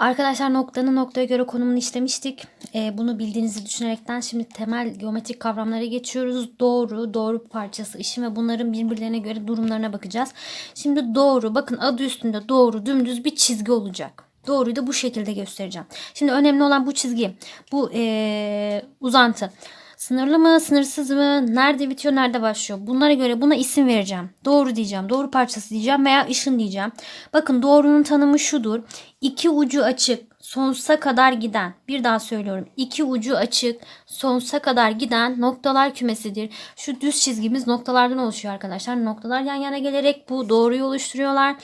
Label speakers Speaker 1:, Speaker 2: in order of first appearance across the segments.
Speaker 1: Arkadaşlar noktanın noktaya göre konumunu işlemiştik. Ee, bunu bildiğinizi düşünerekten şimdi temel geometrik kavramlara geçiyoruz. Doğru, doğru parçası, işin ve bunların birbirlerine göre durumlarına bakacağız. Şimdi doğru, bakın adı üstünde doğru, dümdüz bir çizgi olacak. Doğruyu da bu şekilde göstereceğim. Şimdi önemli olan bu çizgi, bu ee, uzantı. Sınırlı mı, sınırsız mı, nerede bitiyor, nerede başlıyor? Bunlara göre buna isim vereceğim. Doğru diyeceğim, doğru parçası diyeceğim veya ışın diyeceğim. Bakın doğrunun tanımı şudur. İki ucu açık, sonsuza kadar giden. Bir daha söylüyorum. İki ucu açık, sonsuza kadar giden noktalar kümesidir. Şu düz çizgimiz noktalardan oluşuyor arkadaşlar. Noktalar yan yana gelerek bu doğruyu oluşturuyorlar.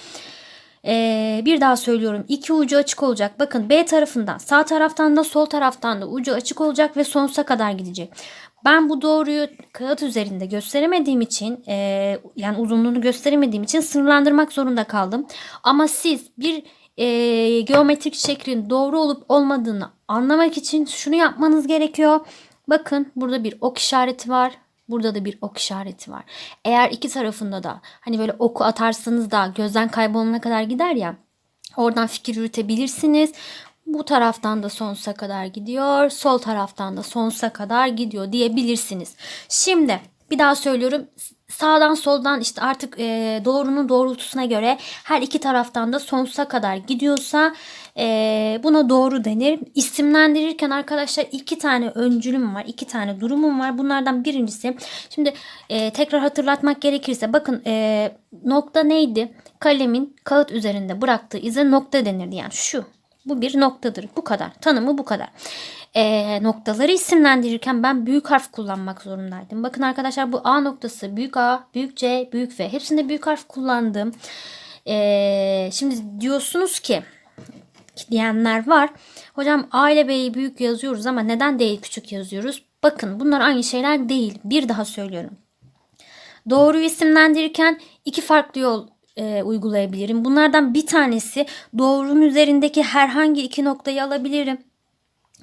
Speaker 1: Ee, bir daha söylüyorum. İki ucu açık olacak. Bakın B tarafından sağ taraftan da sol taraftan da ucu açık olacak ve sonsuza kadar gidecek. Ben bu doğruyu kağıt üzerinde gösteremediğim için e, yani uzunluğunu gösteremediğim için sınırlandırmak zorunda kaldım. Ama siz bir e, geometrik şeklin doğru olup olmadığını anlamak için şunu yapmanız gerekiyor. Bakın burada bir ok işareti var. Burada da bir ok işareti var. Eğer iki tarafında da hani böyle oku atarsanız da gözden kaybolana kadar gider ya. Oradan fikir yürütebilirsiniz. Bu taraftan da sonsuza kadar gidiyor. Sol taraftan da sonsuza kadar gidiyor diyebilirsiniz. Şimdi bir daha söylüyorum. Sağdan soldan işte artık e, doğrunun doğrultusuna göre her iki taraftan da sonsuza kadar gidiyorsa e, buna doğru denir. İsimlendirirken arkadaşlar iki tane öncülüm var. iki tane durumum var. Bunlardan birincisi şimdi e, tekrar hatırlatmak gerekirse bakın e, nokta neydi? Kalemin kağıt üzerinde bıraktığı ize nokta denirdi. Yani şu bu bir noktadır. Bu kadar. Tanımı bu kadar. Ee, noktaları isimlendirirken ben büyük harf kullanmak zorundaydım. Bakın arkadaşlar bu A noktası büyük A, büyük C, büyük V. Hepsinde büyük harf kullandım. Ee, şimdi diyorsunuz ki diyenler var. Hocam A ile B'yi büyük yazıyoruz ama neden D'yi küçük yazıyoruz? Bakın bunlar aynı şeyler değil. Bir daha söylüyorum. Doğru isimlendirirken iki farklı yol e, uygulayabilirim. Bunlardan bir tanesi doğrunun üzerindeki herhangi iki noktayı alabilirim.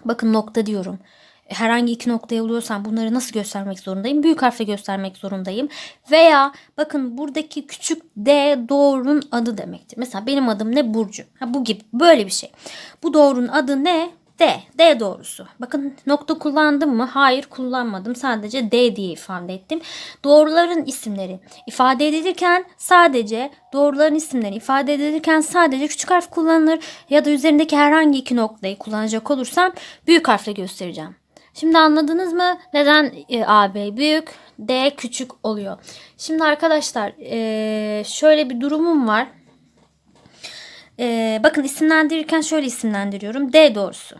Speaker 1: Bakın nokta diyorum. Herhangi iki noktayı alıyorsam bunları nasıl göstermek zorundayım? Büyük harfle göstermek zorundayım. Veya bakın buradaki küçük D doğrunun adı demektir. Mesela benim adım ne? Burcu. Ha, bu gibi böyle bir şey. Bu doğrunun adı ne? D. Doğrusu. Bakın nokta kullandım mı? Hayır kullanmadım. Sadece D diye ifade ettim. Doğruların isimleri ifade edilirken sadece doğruların isimleri ifade edilirken sadece küçük harf kullanılır ya da üzerindeki herhangi iki noktayı kullanacak olursam büyük harfle göstereceğim. Şimdi anladınız mı? Neden e, AB büyük, D küçük oluyor? Şimdi arkadaşlar e, şöyle bir durumum var. E, bakın isimlendirirken şöyle isimlendiriyorum. D doğrusu.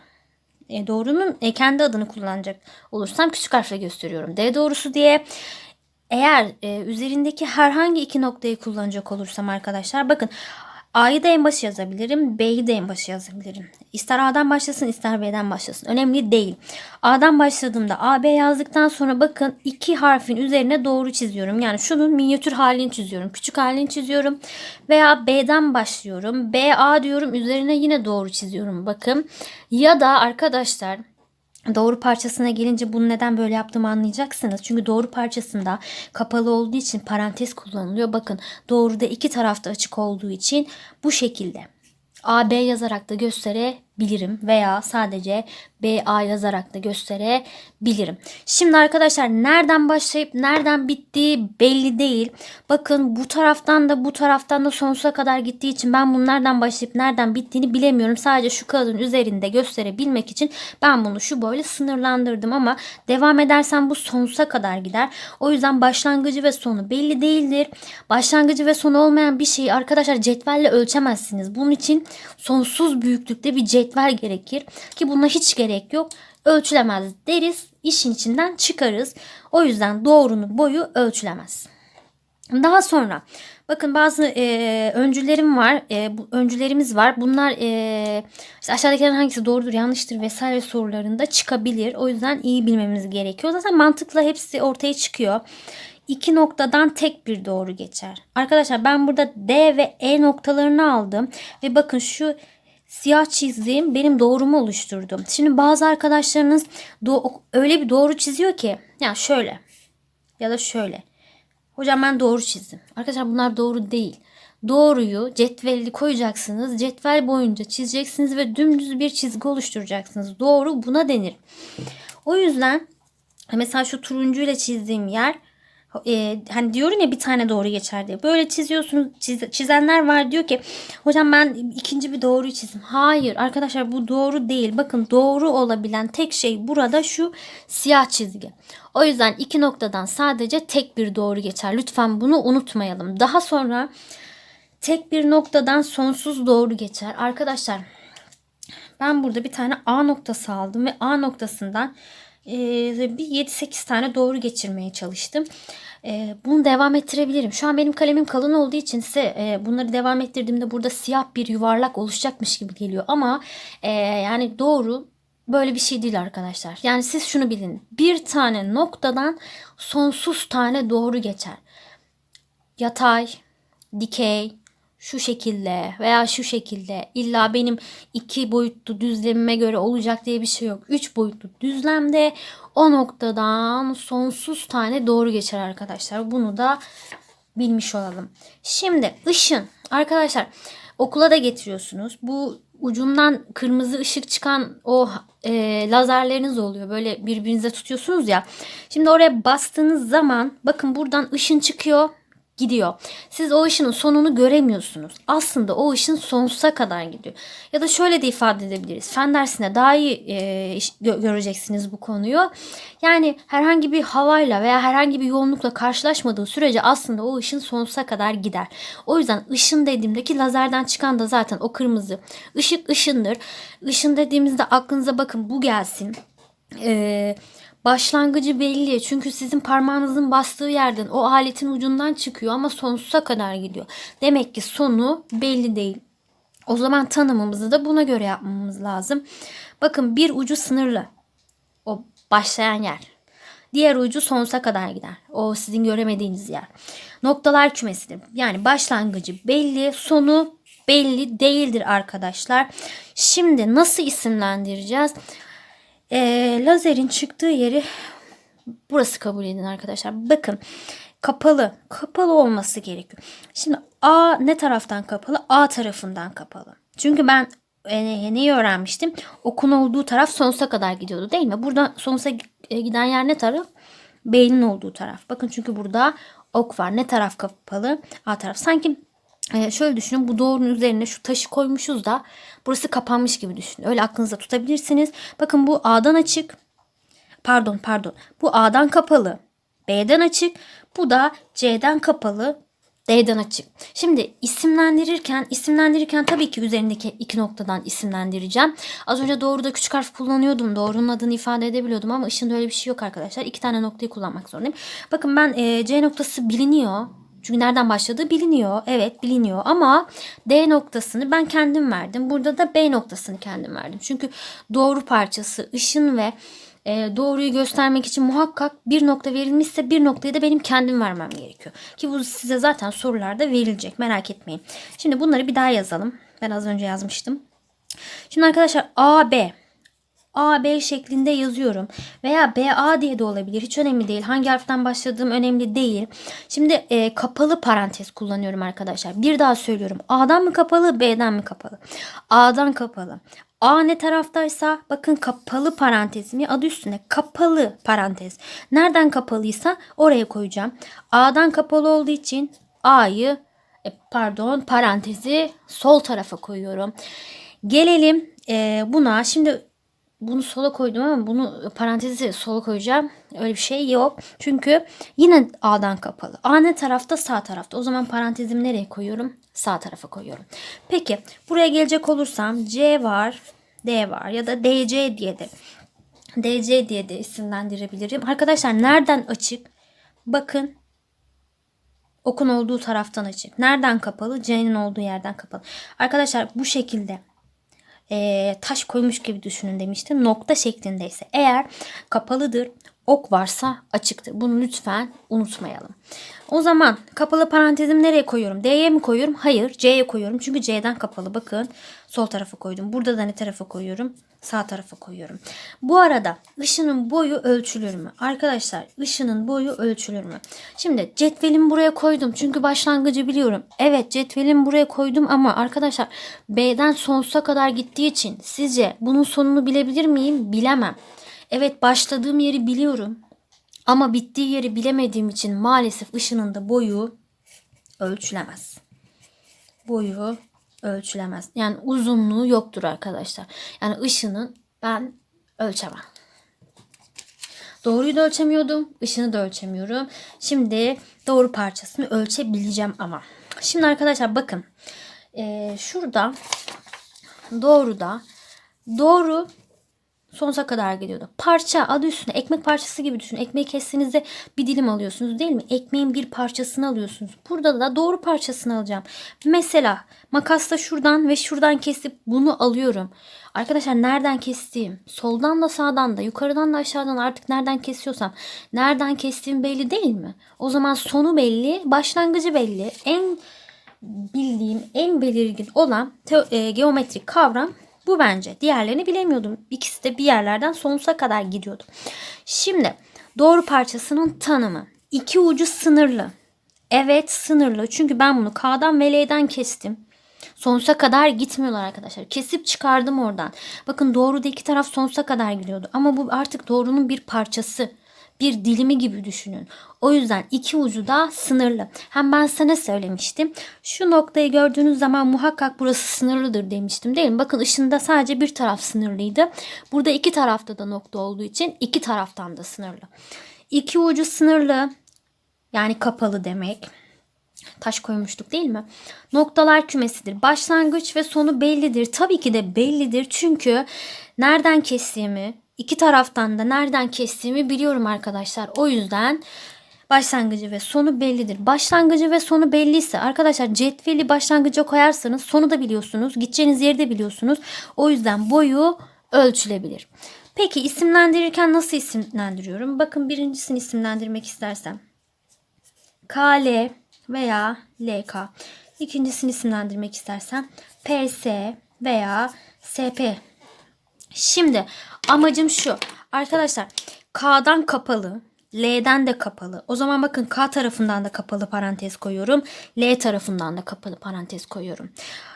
Speaker 1: E, doğrunun e, kendi adını kullanacak olursam küçük harfle gösteriyorum. D doğrusu diye. Eğer e, üzerindeki herhangi iki noktayı kullanacak olursam arkadaşlar bakın A'yı da en başı yazabilirim. B'yi de en başı yazabilirim. İster A'dan başlasın ister B'den başlasın. Önemli değil. A'dan başladığımda A, B yazdıktan sonra bakın iki harfin üzerine doğru çiziyorum. Yani şunun minyatür halini çiziyorum. Küçük halini çiziyorum. Veya B'den başlıyorum. B, A diyorum. Üzerine yine doğru çiziyorum. Bakın. Ya da arkadaşlar Doğru parçasına gelince bunu neden böyle yaptığımı anlayacaksınız. Çünkü doğru parçasında kapalı olduğu için parantez kullanılıyor. Bakın doğruda iki tarafta açık olduğu için bu şekilde. AB yazarak da gösterebilirim veya sadece BA yazarak da gösterebilirim. Şimdi arkadaşlar nereden başlayıp nereden bittiği belli değil. Bakın bu taraftan da bu taraftan da sonsuza kadar gittiği için ben bunu nereden başlayıp nereden bittiğini bilemiyorum. Sadece şu kağıdın üzerinde gösterebilmek için ben bunu şu böyle sınırlandırdım ama devam edersem bu sonsuza kadar gider. O yüzden başlangıcı ve sonu belli değildir. Başlangıcı ve sonu olmayan bir şeyi arkadaşlar cetvelle ölçemezsiniz. Bunun için sonsuz büyüklükte bir cetvel gerekir ki buna hiç gerek yok. Ölçülemez deriz. işin içinden çıkarız. O yüzden doğrunun boyu ölçülemez. Daha sonra bakın bazı e, öncülerim var. E, bu, öncülerimiz var. Bunlar e, işte aşağıdakilerin hangisi doğrudur yanlıştır vesaire sorularında çıkabilir. O yüzden iyi bilmemiz gerekiyor. Zaten mantıkla hepsi ortaya çıkıyor. İki noktadan tek bir doğru geçer. Arkadaşlar ben burada D ve E noktalarını aldım. Ve bakın şu siyah çizdiğim benim doğrumu oluşturdu. Şimdi bazı arkadaşlarınız öyle bir doğru çiziyor ki yani şöyle ya da şöyle. Hocam ben doğru çizdim. Arkadaşlar bunlar doğru değil. doğruyu cetveli koyacaksınız. Cetvel boyunca çizeceksiniz ve dümdüz bir çizgi oluşturacaksınız. Doğru buna denir. O yüzden mesela şu turuncuyla çizdiğim yer e, hani diyorum ya bir tane doğru geçer diye. Böyle çiziyorsunuz. çiz- çizenler var diyor ki hocam ben ikinci bir doğruyu çizdim. Hayır arkadaşlar bu doğru değil. Bakın doğru olabilen tek şey burada şu siyah çizgi. O yüzden iki noktadan sadece tek bir doğru geçer. Lütfen bunu unutmayalım. Daha sonra tek bir noktadan sonsuz doğru geçer. Arkadaşlar ben burada bir tane A noktası aldım ve A noktasından bir 7-8 tane doğru geçirmeye çalıştım. Bunu devam ettirebilirim. Şu an benim kalemim kalın olduğu için size bunları devam ettirdiğimde burada siyah bir yuvarlak oluşacakmış gibi geliyor. Ama yani doğru böyle bir şey değil arkadaşlar. Yani siz şunu bilin. Bir tane noktadan sonsuz tane doğru geçer. Yatay, dikey, şu şekilde veya şu şekilde illa benim iki boyutlu düzlemime göre olacak diye bir şey yok. Üç boyutlu düzlemde o noktadan sonsuz tane doğru geçer arkadaşlar. Bunu da bilmiş olalım. Şimdi ışın arkadaşlar okula da getiriyorsunuz. Bu ucundan kırmızı ışık çıkan o e, lazerleriniz oluyor. Böyle birbirinize tutuyorsunuz ya. Şimdi oraya bastığınız zaman bakın buradan ışın çıkıyor gidiyor. Siz o ışının sonunu göremiyorsunuz. Aslında o ışın sonsuza kadar gidiyor. Ya da şöyle de ifade edebiliriz. Fen dersinde daha iyi e, göreceksiniz bu konuyu. Yani herhangi bir havayla veya herhangi bir yoğunlukla karşılaşmadığı sürece aslında o ışın sonsuza kadar gider. O yüzden ışın dediğimdeki lazerden çıkan da zaten o kırmızı. Işık ışındır. Işın dediğimizde aklınıza bakın bu gelsin. Ee, başlangıcı belli. Çünkü sizin parmağınızın bastığı yerden o aletin ucundan çıkıyor ama sonsuza kadar gidiyor. Demek ki sonu belli değil. O zaman tanımımızı da buna göre yapmamız lazım. Bakın bir ucu sınırlı. O başlayan yer. Diğer ucu sonsuza kadar gider. O sizin göremediğiniz yer. Noktalar kümesidir. Yani başlangıcı belli, sonu belli değildir arkadaşlar. Şimdi nasıl isimlendireceğiz? Ee, lazerin çıktığı yeri burası kabul edin arkadaşlar. Bakın kapalı. Kapalı olması gerekiyor. Şimdi A ne taraftan kapalı? A tarafından kapalı. Çünkü ben e, neyi öğrenmiştim? Okun olduğu taraf sonsuza kadar gidiyordu değil mi? Buradan sonsuza e, giden yer ne taraf? B'nin olduğu taraf. Bakın çünkü burada ok var. Ne taraf kapalı? A taraf. Sanki e, şöyle düşünün bu doğrunun üzerine şu taşı koymuşuz da burası kapanmış gibi düşünün. Öyle aklınızda tutabilirsiniz. Bakın bu A'dan açık. Pardon pardon. Bu A'dan kapalı. B'den açık. Bu da C'den kapalı. D'den açık. Şimdi isimlendirirken isimlendirirken tabii ki üzerindeki iki noktadan isimlendireceğim. Az önce doğruda küçük harf kullanıyordum. Doğrunun adını ifade edebiliyordum ama ışığında öyle bir şey yok arkadaşlar. İki tane noktayı kullanmak zorundayım. Bakın ben e, C noktası biliniyor. Çünkü nereden başladığı biliniyor. Evet biliniyor ama D noktasını ben kendim verdim. Burada da B noktasını kendim verdim. Çünkü doğru parçası ışın ve e, doğruyu göstermek için muhakkak bir nokta verilmişse bir noktayı da benim kendim vermem gerekiyor. Ki bu size zaten sorularda verilecek merak etmeyin. Şimdi bunları bir daha yazalım. Ben az önce yazmıştım. Şimdi arkadaşlar A, B. A, B şeklinde yazıyorum. Veya BA diye de olabilir. Hiç önemli değil. Hangi harften başladığım önemli değil. Şimdi e, kapalı parantez kullanıyorum arkadaşlar. Bir daha söylüyorum. A'dan mı kapalı, B'den mi kapalı? A'dan kapalı. A ne taraftaysa bakın kapalı parantezim ya adı üstüne kapalı parantez. Nereden kapalıysa oraya koyacağım. A'dan kapalı olduğu için A'yı e, pardon parantezi sol tarafa koyuyorum. Gelelim e, buna. Şimdi bunu sola koydum ama bunu parantezi sola koyacağım. Öyle bir şey yok. Çünkü yine A'dan kapalı. A ne tarafta? Sağ tarafta. O zaman parantezimi nereye koyuyorum? Sağ tarafa koyuyorum. Peki buraya gelecek olursam C var, D var ya da DC diye de DC diye de isimlendirebilirim. Arkadaşlar nereden açık? Bakın okun olduğu taraftan açık. Nereden kapalı? C'nin olduğu yerden kapalı. Arkadaşlar bu şekilde e, taş koymuş gibi düşünün demiştim. Nokta şeklindeyse eğer kapalıdır ok varsa açıktır. Bunu lütfen unutmayalım. O zaman kapalı parantezimi nereye koyuyorum? D'ye mi koyuyorum? Hayır C'ye koyuyorum. Çünkü C'den kapalı. Bakın sol tarafa koydum. Burada da ne tarafa koyuyorum? Sağ tarafa koyuyorum. Bu arada ışının boyu ölçülür mü? Arkadaşlar ışının boyu ölçülür mü? Şimdi cetvelimi buraya koydum. Çünkü başlangıcı biliyorum. Evet cetvelimi buraya koydum ama arkadaşlar B'den sonsuza kadar gittiği için sizce bunun sonunu bilebilir miyim? Bilemem. Evet başladığım yeri biliyorum. Ama bittiği yeri bilemediğim için maalesef ışının da boyu ölçülemez. Boyu ölçülemez. Yani uzunluğu yoktur arkadaşlar. Yani ışının ben ölçemem. Doğruyu da ölçemiyordum. ışını da ölçemiyorum. Şimdi doğru parçasını ölçebileceğim ama. Şimdi arkadaşlar bakın. Ee, şurada doğruda doğru sonsuza kadar gidiyordu. Parça adı üstünde ekmek parçası gibi düşünün. Ekmeği kestiğinizde bir dilim alıyorsunuz değil mi? Ekmeğin bir parçasını alıyorsunuz. Burada da doğru parçasını alacağım. Mesela makasla şuradan ve şuradan kesip bunu alıyorum. Arkadaşlar nereden kestiğim, soldan da sağdan da, yukarıdan da aşağıdan artık nereden kesiyorsam, nereden kestiğim belli değil mi? O zaman sonu belli, başlangıcı belli. En bildiğim, en belirgin olan e, geometrik kavram bu bence. Diğerlerini bilemiyordum. İkisi de bir yerlerden sonsuza kadar gidiyordu. Şimdi doğru parçasının tanımı. İki ucu sınırlı. Evet sınırlı. Çünkü ben bunu K'dan ve L'den kestim. Sonsuza kadar gitmiyorlar arkadaşlar. Kesip çıkardım oradan. Bakın doğruda iki taraf sonsuza kadar gidiyordu. Ama bu artık doğrunun bir parçası. Bir dilimi gibi düşünün. O yüzden iki ucu da sınırlı. Hem ben sana söylemiştim. Şu noktayı gördüğünüz zaman muhakkak burası sınırlıdır demiştim değil mi? Bakın ışında sadece bir taraf sınırlıydı. Burada iki tarafta da nokta olduğu için iki taraftan da sınırlı. İki ucu sınırlı. Yani kapalı demek taş koymuştuk değil mi? Noktalar kümesidir. Başlangıç ve sonu bellidir. Tabii ki de bellidir. Çünkü nereden kestiğimi, iki taraftan da nereden kestiğimi biliyorum arkadaşlar. O yüzden başlangıcı ve sonu bellidir. Başlangıcı ve sonu belliyse arkadaşlar cetveli başlangıca koyarsanız sonu da biliyorsunuz. Gideceğiniz yeri de biliyorsunuz. O yüzden boyu ölçülebilir. Peki isimlendirirken nasıl isimlendiriyorum? Bakın birincisini isimlendirmek istersem. KL veya LK. İkincisini isimlendirmek istersem PS veya SP. Şimdi amacım şu. Arkadaşlar K'dan kapalı, L'den de kapalı. O zaman bakın K tarafından da kapalı parantez koyuyorum. L tarafından da kapalı parantez koyuyorum.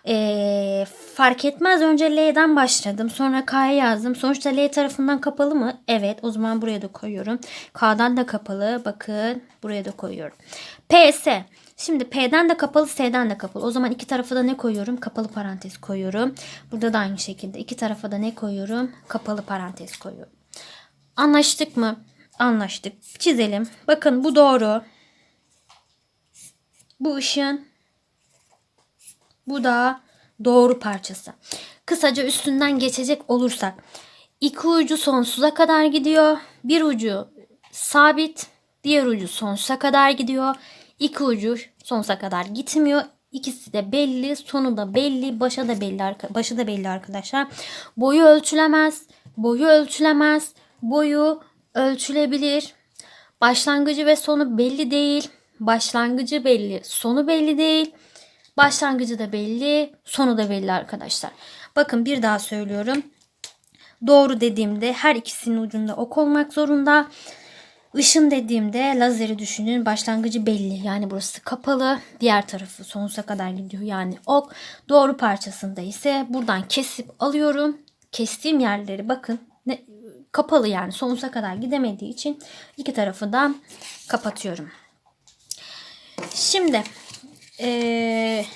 Speaker 1: Ee, fark etmez. Önce L'den başladım. Sonra K'ya yazdım. Sonuçta L tarafından kapalı mı? Evet. O zaman buraya da koyuyorum. K'dan da kapalı. Bakın buraya da koyuyorum. PS. Şimdi P'den de kapalı, S'den de kapalı. O zaman iki tarafa da ne koyuyorum? Kapalı parantez koyuyorum. Burada da aynı şekilde iki tarafa da ne koyuyorum? Kapalı parantez koyuyorum. Anlaştık mı? Anlaştık. Çizelim. Bakın bu doğru. Bu ışığın bu da doğru parçası. Kısaca üstünden geçecek olursak iki ucu sonsuza kadar gidiyor. Bir ucu sabit, diğer ucu sonsuza kadar gidiyor. İki ucu sonsuza kadar gitmiyor. İkisi de belli, sonu da belli, başa da belli, başı da belli arkadaşlar. Boyu ölçülemez, boyu ölçülemez, boyu ölçülebilir. Başlangıcı ve sonu belli değil. Başlangıcı belli, sonu belli değil. Başlangıcı da belli, sonu da belli arkadaşlar. Bakın bir daha söylüyorum. Doğru dediğimde her ikisinin ucunda ok olmak zorunda. Işın dediğimde lazeri düşünün. Başlangıcı belli. Yani burası kapalı. Diğer tarafı sonsuza kadar gidiyor. Yani ok. Doğru parçasında ise buradan kesip alıyorum. Kestiğim yerleri bakın. Ne, kapalı yani sonsuza kadar gidemediği için iki tarafı da kapatıyorum. Şimdi eee,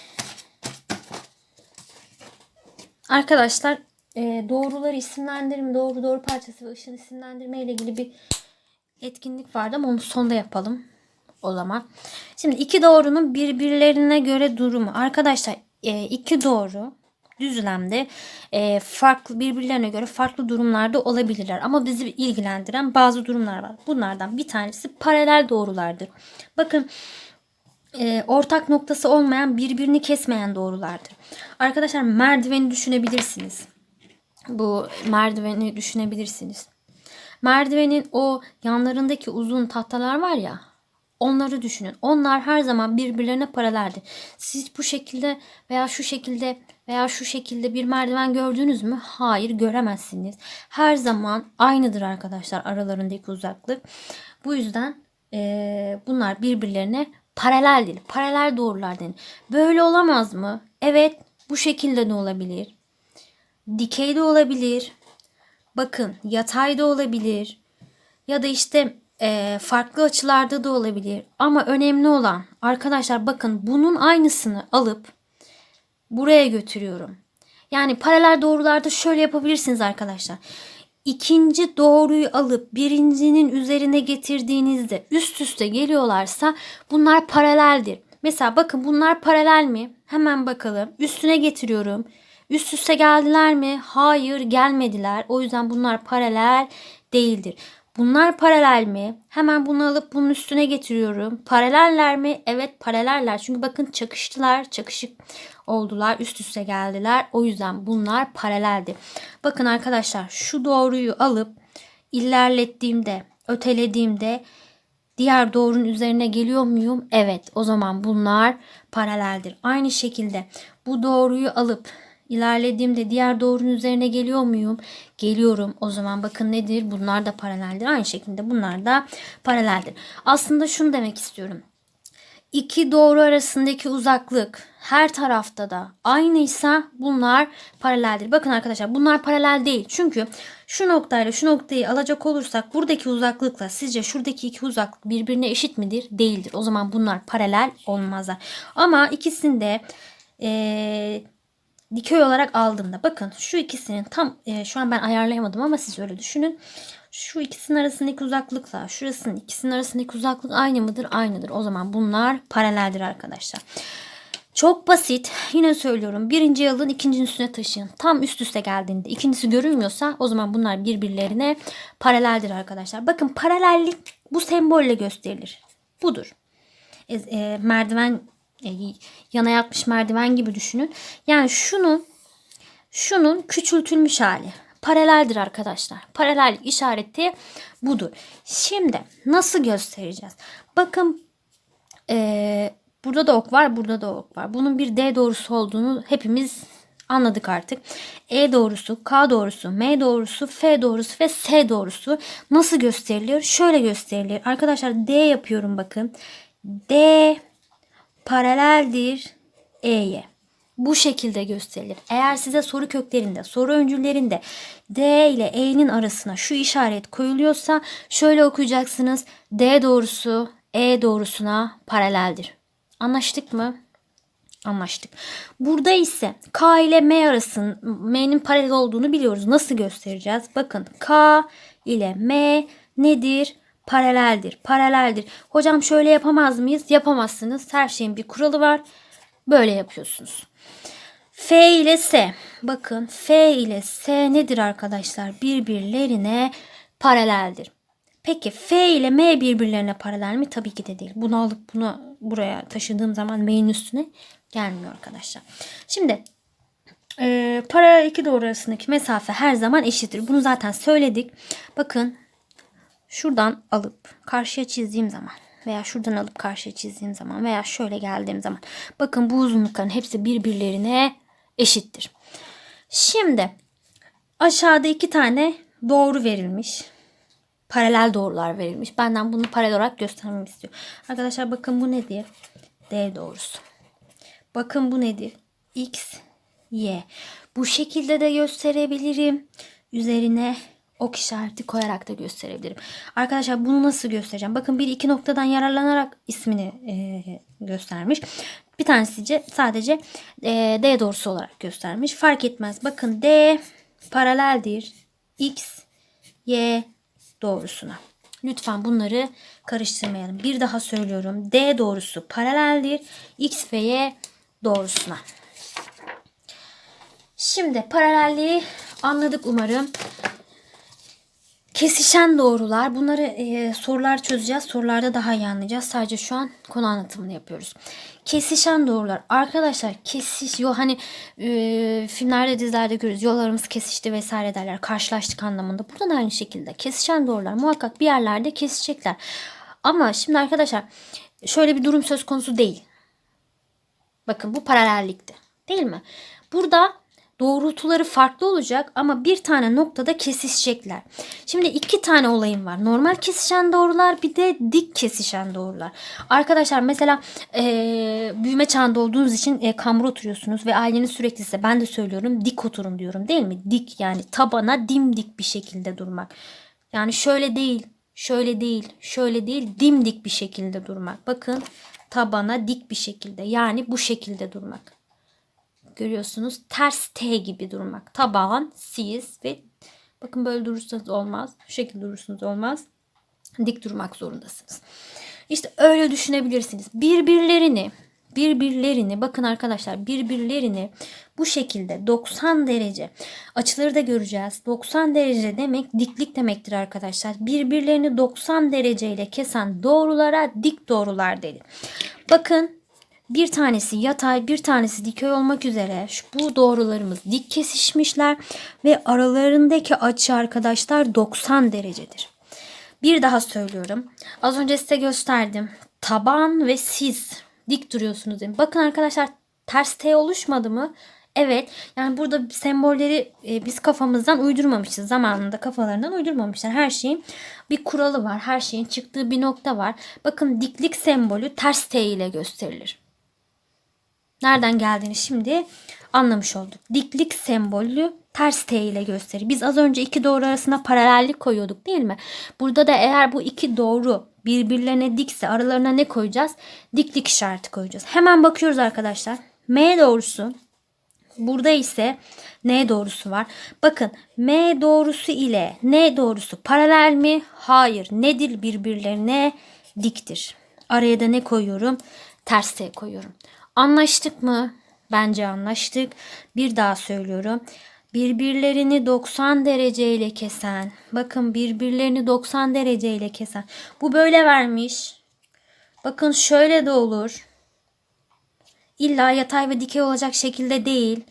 Speaker 1: arkadaşlar eee, doğruları isimlendirme, doğru doğru parçası ve ışın isimlendirme ile ilgili bir etkinlik vardı ama onu sonda yapalım o zaman. Şimdi iki doğrunun birbirlerine göre durumu. Arkadaşlar e, iki doğru düzlemde e, farklı birbirlerine göre farklı durumlarda olabilirler. Ama bizi ilgilendiren bazı durumlar var. Bunlardan bir tanesi paralel doğrulardır. Bakın e, ortak noktası olmayan birbirini kesmeyen doğrulardır. Arkadaşlar merdiveni düşünebilirsiniz. Bu merdiveni düşünebilirsiniz. Merdivenin o yanlarındaki uzun tahtalar var ya. Onları düşünün. Onlar her zaman birbirlerine paraleldir. Siz bu şekilde veya şu şekilde veya şu şekilde bir merdiven gördünüz mü? Hayır göremezsiniz. Her zaman aynıdır arkadaşlar aralarındaki uzaklık. Bu yüzden eee, bunlar birbirlerine paraleldir. Paralel doğrular denir. Böyle olamaz mı? Evet bu şekilde de olabilir. Dikey de olabilir. Bakın yatay da olabilir. Ya da işte eee, farklı açılarda da olabilir. Ama önemli olan arkadaşlar bakın bunun aynısını alıp buraya götürüyorum. Yani paralel doğrularda şöyle yapabilirsiniz arkadaşlar. İkinci doğruyu alıp birincinin üzerine getirdiğinizde üst üste geliyorlarsa bunlar paraleldir. Mesela bakın bunlar paralel mi? Hemen bakalım. Üstüne getiriyorum. Üst üste geldiler mi? Hayır gelmediler. O yüzden bunlar paralel değildir. Bunlar paralel mi? Hemen bunu alıp bunun üstüne getiriyorum. Paraleller mi? Evet paraleller. Çünkü bakın çakıştılar. Çakışık oldular. Üst üste geldiler. O yüzden bunlar paraleldi. Bakın arkadaşlar şu doğruyu alıp ilerlettiğimde, ötelediğimde diğer doğrunun üzerine geliyor muyum? Evet. O zaman bunlar paraleldir. Aynı şekilde bu doğruyu alıp ilerlediğimde diğer doğrunun üzerine geliyor muyum? Geliyorum. O zaman bakın nedir? Bunlar da paraleldir. Aynı şekilde bunlar da paraleldir. Aslında şunu demek istiyorum. İki doğru arasındaki uzaklık her tarafta da aynıysa bunlar paraleldir. Bakın arkadaşlar bunlar paralel değil. Çünkü şu noktayla şu noktayı alacak olursak buradaki uzaklıkla sizce şuradaki iki uzaklık birbirine eşit midir? Değildir. O zaman bunlar paralel olmazlar. Ama ikisinde eee dikey olarak aldığımda bakın şu ikisinin tam e, şu an ben ayarlayamadım ama siz öyle düşünün. Şu ikisinin arasındaki uzaklıkla şurasının ikisinin arasındaki uzaklık aynı mıdır? Aynıdır. O zaman bunlar paraleldir arkadaşlar. Çok basit. Yine söylüyorum. Birinci yılın ikincinin üstüne taşıyın. Tam üst üste geldiğinde ikincisi görünmüyorsa o zaman bunlar birbirlerine paraleldir arkadaşlar. Bakın paralellik bu sembolle gösterilir. Budur. E, e, merdiven yana yatmış merdiven gibi düşünün. Yani şunun şunun küçültülmüş hali. Paraleldir arkadaşlar. Paralellik işareti budur. Şimdi nasıl göstereceğiz? Bakın e, burada da ok var, burada da ok var. Bunun bir D doğrusu olduğunu hepimiz anladık artık. E doğrusu, K doğrusu, M doğrusu, F doğrusu ve S doğrusu nasıl gösterilir? Şöyle gösterilir. Arkadaşlar D yapıyorum bakın. D paraleldir E'ye. Bu şekilde gösterilir. Eğer size soru köklerinde, soru öncüllerinde D ile E'nin arasına şu işaret koyuluyorsa şöyle okuyacaksınız. D doğrusu E doğrusuna paraleldir. Anlaştık mı? Anlaştık. Burada ise K ile M arasının M'nin paralel olduğunu biliyoruz. Nasıl göstereceğiz? Bakın K ile M nedir? Paraleldir. Paraleldir. Hocam şöyle yapamaz mıyız? Yapamazsınız. Her şeyin bir kuralı var. Böyle yapıyorsunuz. F ile S. Bakın F ile S nedir arkadaşlar? Birbirlerine paraleldir. Peki F ile M birbirlerine paralel mi? Tabii ki de değil. Bunu alıp bunu buraya taşıdığım zaman M'nin üstüne gelmiyor arkadaşlar. Şimdi e, paralel iki doğru arasındaki mesafe her zaman eşittir. Bunu zaten söyledik. Bakın şuradan alıp karşıya çizdiğim zaman veya şuradan alıp karşıya çizdiğim zaman veya şöyle geldiğim zaman bakın bu uzunlukların hepsi birbirlerine eşittir. Şimdi aşağıda iki tane doğru verilmiş. Paralel doğrular verilmiş. Benden bunu paralel olarak göstermemi istiyor. Arkadaşlar bakın bu nedir? D doğrusu. Bakın bu nedir? X, Y. Bu şekilde de gösterebilirim. Üzerine ok işareti koyarak da gösterebilirim. Arkadaşlar bunu nasıl göstereceğim? Bakın bir iki noktadan yararlanarak ismini e, göstermiş. Bir tanesi sadece e, D doğrusu olarak göstermiş. Fark etmez. Bakın D paraleldir. X, Y doğrusuna. Lütfen bunları karıştırmayalım. Bir daha söylüyorum. D doğrusu paraleldir. X ve Y doğrusuna. Şimdi paralelliği anladık umarım. Kesişen doğrular. Bunları e, sorular çözeceğiz. Sorularda daha iyi anlayacağız. Sadece şu an konu anlatımını yapıyoruz. Kesişen doğrular. Arkadaşlar kesiş yo hani e, filmlerde dizilerde görürüz. Yollarımız kesişti vesaire derler. Karşılaştık anlamında. Burada da aynı şekilde kesişen doğrular muhakkak bir yerlerde kesişecekler. Ama şimdi arkadaşlar şöyle bir durum söz konusu değil. Bakın bu paralellikti. Değil mi? Burada doğrultuları farklı olacak ama bir tane noktada kesişecekler. Şimdi iki tane olayım var. Normal kesişen doğrular bir de dik kesişen doğrular. Arkadaşlar mesela e, büyüme çağında olduğunuz için e, kambur oturuyorsunuz ve aileniz sürekli size ben de söylüyorum dik oturun diyorum değil mi? Dik yani tabana dimdik bir şekilde durmak. Yani şöyle değil, şöyle değil, şöyle değil dimdik bir şekilde durmak. Bakın tabana dik bir şekilde yani bu şekilde durmak görüyorsunuz ters T gibi durmak. Taban, siz ve bakın böyle durursanız olmaz. Şu şekilde durursunuz olmaz. Dik durmak zorundasınız. İşte öyle düşünebilirsiniz. Birbirlerini birbirlerini bakın arkadaşlar birbirlerini bu şekilde 90 derece açıları da göreceğiz. 90 derece demek diklik demektir arkadaşlar. Birbirlerini 90 dereceyle kesen doğrulara dik doğrular denir. Bakın bir tanesi yatay, bir tanesi dikey olmak üzere şu, bu doğrularımız dik kesişmişler ve aralarındaki açı arkadaşlar 90 derecedir. Bir daha söylüyorum. Az önce size gösterdim. Taban ve siz dik duruyorsunuz. Dedim. Bakın arkadaşlar ters T oluşmadı mı? Evet. Yani burada sembolleri e, biz kafamızdan uydurmamışız. Zamanında kafalarından uydurmamışlar. Her şeyin bir kuralı var. Her şeyin çıktığı bir nokta var. Bakın diklik sembolü ters T ile gösterilir nereden geldiğini şimdi anlamış olduk. Diklik sembolü ters T ile gösterir. Biz az önce iki doğru arasına paralellik koyuyorduk değil mi? Burada da eğer bu iki doğru birbirlerine dikse aralarına ne koyacağız? Diklik işareti koyacağız. Hemen bakıyoruz arkadaşlar. M doğrusu Burada ise N doğrusu var. Bakın M doğrusu ile N doğrusu paralel mi? Hayır. Nedir birbirlerine? Diktir. Araya da ne koyuyorum? Ters T koyuyorum. Anlaştık mı? Bence anlaştık. Bir daha söylüyorum. Birbirlerini 90 dereceyle kesen. Bakın birbirlerini 90 dereceyle kesen. Bu böyle vermiş. Bakın şöyle de olur. İlla yatay ve dikey olacak şekilde değil.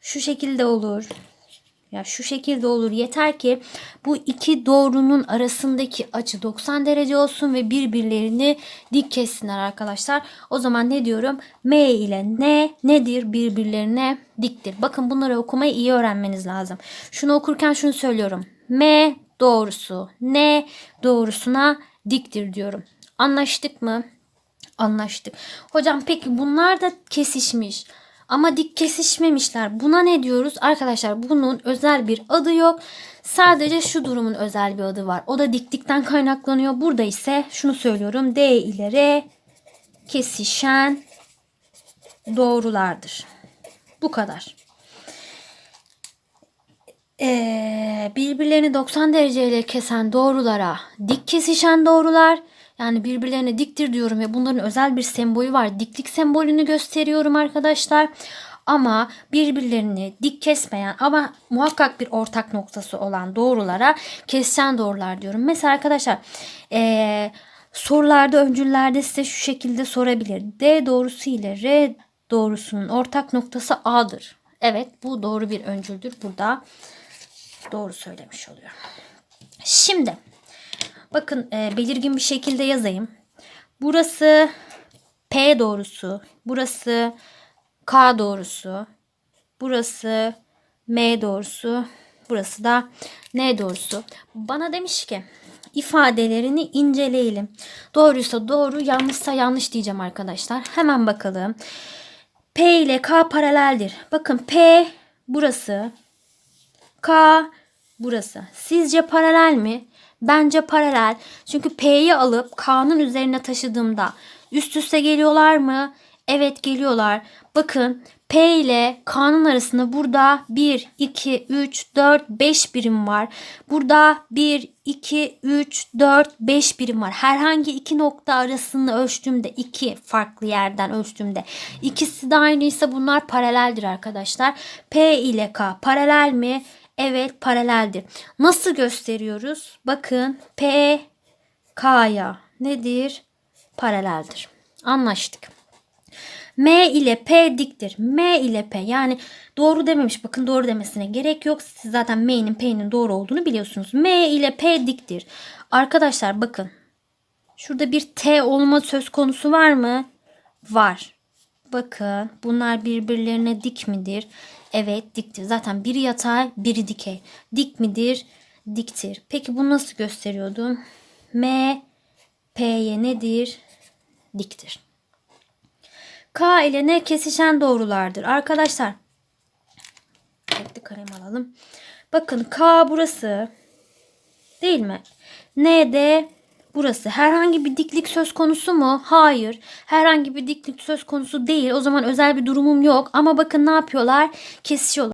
Speaker 1: Şu şekilde olur. Ya şu şekilde olur. Yeter ki bu iki doğrunun arasındaki açı 90 derece olsun ve birbirlerini dik kessinler arkadaşlar. O zaman ne diyorum? M ile N nedir? Birbirlerine diktir. Bakın bunları okumayı iyi öğrenmeniz lazım. Şunu okurken şunu söylüyorum. M doğrusu N doğrusuna diktir diyorum. Anlaştık mı? Anlaştık. Hocam peki bunlar da kesişmiş. Ama dik kesişmemişler. Buna ne diyoruz? Arkadaşlar bunun özel bir adı yok. Sadece şu durumun özel bir adı var. O da diklikten kaynaklanıyor. Burada ise şunu söylüyorum. D ile R kesişen doğrulardır. Bu kadar. Ee, birbirlerini 90 dereceyle kesen doğrulara dik kesişen doğrular yani birbirlerine diktir diyorum ve bunların özel bir sembolü var. Diklik sembolünü gösteriyorum arkadaşlar. Ama birbirlerini dik kesmeyen ama muhakkak bir ortak noktası olan doğrulara kesişen doğrular diyorum. Mesela arkadaşlar ee, sorularda öncüllerde size şu şekilde sorabilir. D doğrusu ile R doğrusunun ortak noktası A'dır. Evet bu doğru bir öncüldür. Burada doğru söylemiş oluyor. Şimdi Bakın e, belirgin bir şekilde yazayım. Burası P doğrusu. Burası K doğrusu. Burası M doğrusu. Burası da N doğrusu. Bana demiş ki ifadelerini inceleyelim. Doğruysa doğru, yanlışsa yanlış diyeceğim arkadaşlar. Hemen bakalım. P ile K paraleldir. Bakın P burası. K burası. Sizce paralel mi? Bence paralel. Çünkü P'yi alıp K'nın üzerine taşıdığımda üst üste geliyorlar mı? Evet geliyorlar. Bakın P ile K'nın arasında burada 1, 2, 3, 4, 5 birim var. Burada 1, 2, 3, 4, 5 birim var. Herhangi iki nokta arasını ölçtüğümde iki farklı yerden ölçtüğümde ikisi de aynıysa bunlar paraleldir arkadaşlar. P ile K paralel mi? Evet paraleldir. Nasıl gösteriyoruz? Bakın P K'ya nedir? Paraleldir. Anlaştık. M ile P diktir. M ile P yani doğru dememiş. Bakın doğru demesine gerek yok. Siz zaten M'nin P'nin doğru olduğunu biliyorsunuz. M ile P diktir. Arkadaşlar bakın. Şurada bir T olma söz konusu var mı? Var. Bakın bunlar birbirlerine dik midir? Evet diktir. Zaten biri yatay biri dikey. Dik midir? Diktir. Peki bunu nasıl gösteriyordum? M P'ye nedir? Diktir. K ile ne kesişen doğrulardır. Arkadaşlar renkli kalem alalım. Bakın K burası değil mi? N de burası. Herhangi bir diklik söz konusu mu? Hayır. Herhangi bir diklik söz konusu değil. O zaman özel bir durumum yok. Ama bakın ne yapıyorlar? Kesişiyorlar.